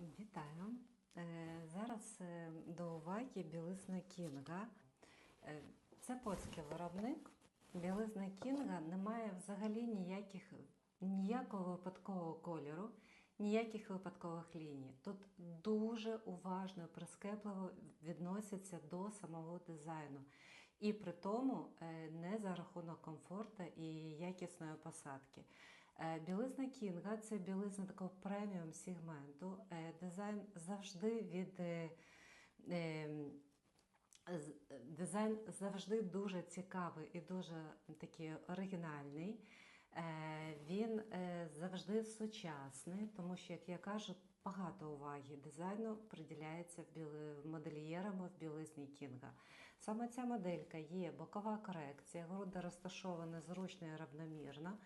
Вітаю. Е, Зараз е, до уваги білизна Кінга. Е, Це польський виробник. Білизна Кінга не має взагалі ніяких, ніякого випадкового кольору, ніяких випадкових ліній. Тут дуже уважно і прискіпливо відносяться до самого дизайну. І при тому не за рахунок комфорту і якісної посадки. Е, Білизна Кінга це білизна такого преміум сегменту. Е, Дизайн завжди від е, дизайн завжди дуже цікавий і дуже такий оригінальний. Він завжди сучасний, тому що, як я кажу, багато уваги дизайну приділяється модельєрами в білизні Кінга. Саме ця моделька є бокова корекція, груди розташовані зручно і равномірно.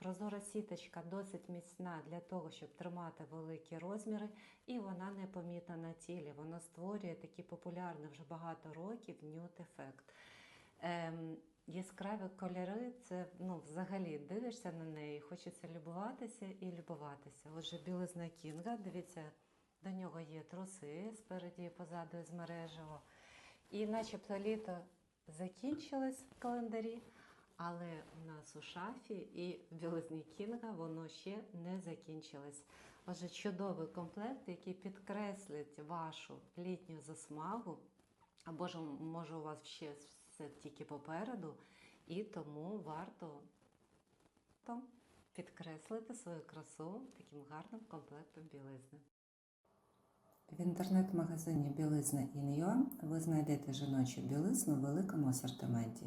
Прозора сіточка досить міцна для того, щоб тримати великі розміри, і вона непомітна на тілі. Вона створює такий популярний вже багато років нюд-ефект. Ем, яскраві кольори це ну, взагалі дивишся на неї, хочеться любуватися і любуватися. Отже, білизна Кінга, дивіться, до нього є труси спереді і позаду з мережево. І начебто літо закінчилось в календарі, але у нас у шафі і в білизні Кінга воно ще не закінчилось. Отже, чудовий комплект, який підкреслить вашу літню засмагу, або ж може у вас ще все тільки попереду, і тому варто там підкреслити свою красу таким гарним комплектом білизни. В інтернет-магазині Білизна Ін'Юа ви знайдете жіночу білизну в великому асортименті